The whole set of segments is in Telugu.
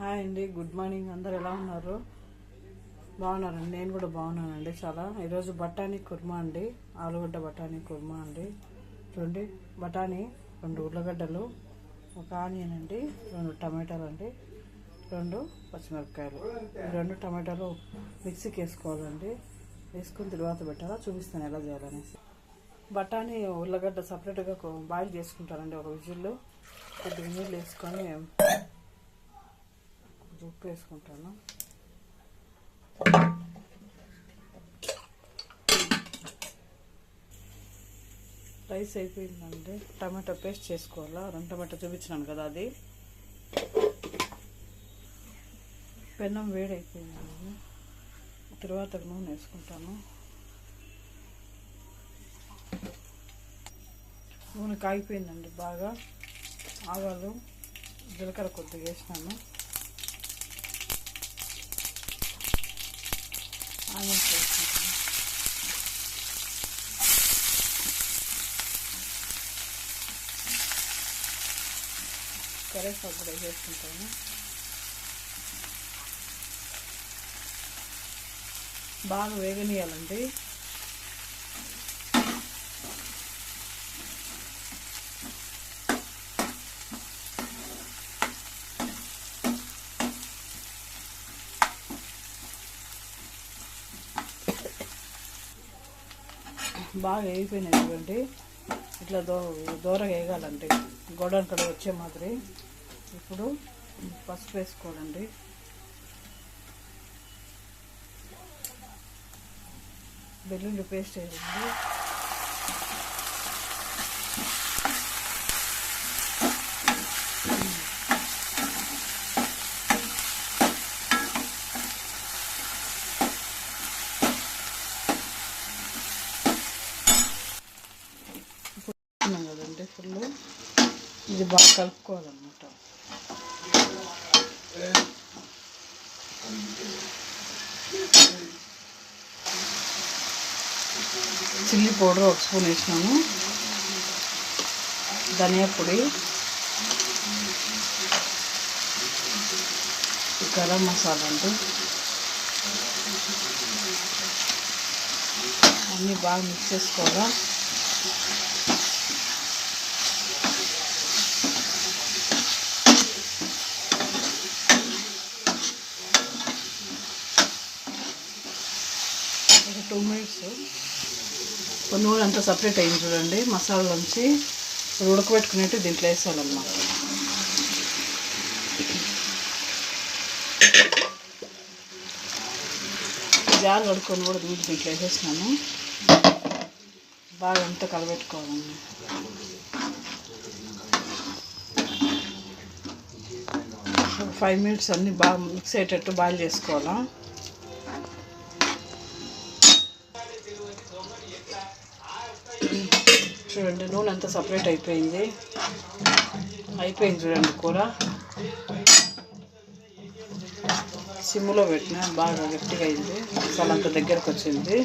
హాయ్ అండి గుడ్ మార్నింగ్. అందరు ఎలా ఉన్నారు? బాగున్నారండి నేను కూడా బాగున్నానండి చాలా. ఈరోజు బఠానీ కుర్మా అండి ఆలుగడ్డ బఠానీ కుర్మా అండి. చూడండి బఠానీ రెండు ఉర్లగడ్డలు ఒక ఆనియన్ అండి రెండు టమాటాలు అండి రెండు పచ్చిమిరపకాయలు రెండు టమాటాలు మిక్సీకి వేసుకోవాలండి. వేసుకుని తర్వాత పెట్టాలా? చూపిస్తాను ఎలా చేయాలనేసి. బఠానీ ఉర్లగడ్డ సపరేట్గా బాయిల్ చేసుకుంటారండి ఒక విజిల్లు. కొద్దిగా నీళ్ళు వేసుకొని ఉప్పు వేసుకుంటాను రైస్ అయిపోయిందండి. టమాటా పేస్ట్ చేసుకోవాలా? రెండు టమాటా చూపించినాను కదా అది. పెన్నం వేడి అయిపోయిందండి తర్వాత నూనె వేసుకుంటాను. నూనె కాగిపోయిందండి బాగా. ఆవాలు జీలకర్ర కొద్దిగా వేసినాను ఆనియన్స్ వేసుకుంటాను కరేపాకు కూడా వేసుకుంటాను బాగా వేగనీయాలండి బాగా వేగిపోయినాయి చూడండి. ఇట్లా దో దూరం వేయగలండి గోడౌన్ కడ వచ్చే మాదిరి. ఇప్పుడు పసుపు వేసుకోవాలండి. వెల్లుల్లి పేస్ట్ వేయండి కదండి ఇది బాగా కలుపుకోవాలన్నమాట. చిల్లీ పౌడర్ ఒక స్పూన్ వేసినాము ధనియా పొడి. గరం మసాలా అండి. అన్నీ బాగా మిక్స్ చేసుకోవాలా? ఒక టూ మినిట్స్ నూనె అంతా సపరేట్ అయింది చూడండి. మసాలా నుంచి ఉడకబెట్టుకునేట్టు దీంట్లో వేసాలన్నమాట జార్ కడుక్కొని కూడా దీంట్లో దీంట్లో వేసేసినాను బాగా అంతా కలబెట్టుకోవాలండి. ఫైవ్ మినిట్స్ అన్నీ బాగా మిక్స్ అయ్యేటట్టు బాయిల్ చేసుకోవాలా. చూడండి నూనె అంతా సపరేట్ అయిపోయింది. అయిపోయింది చూడండి కూర. సిమ్లో పెట్టిన బాగా గట్టిగా అయింది. మసాలా అంత దగ్గరకు వచ్చింది.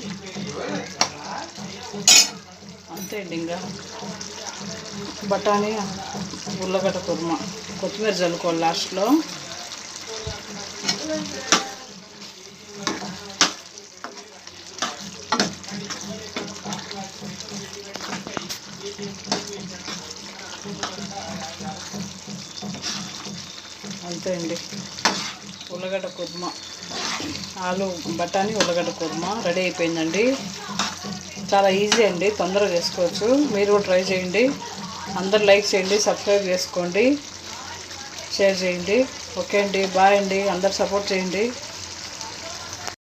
అంతే అండి ఇంకా. బఠానీ ఉల్లగడ్డ కుర్మ కొత్తిమీర జల్లుకోవాలి లాస్ట్లో అంతే అండి. ఉల్లగడ్డ కుర్మ. ఆలు బఠానీ ఉల్లగడ్డ కుర్మ రెడీ అయిపోయిందండి. చాలా ఈజీ అండి తొందరగా చేసుకోవచ్చు. మీరు కూడా ట్రై చేయండి. అందరు లైక్ చేయండి సబ్స్క్రైబ్ చేసుకోండి. షేర్ చేయండి. ఓకే అండి బాయ్ అండి. అందరు సపోర్ట్ చేయండి.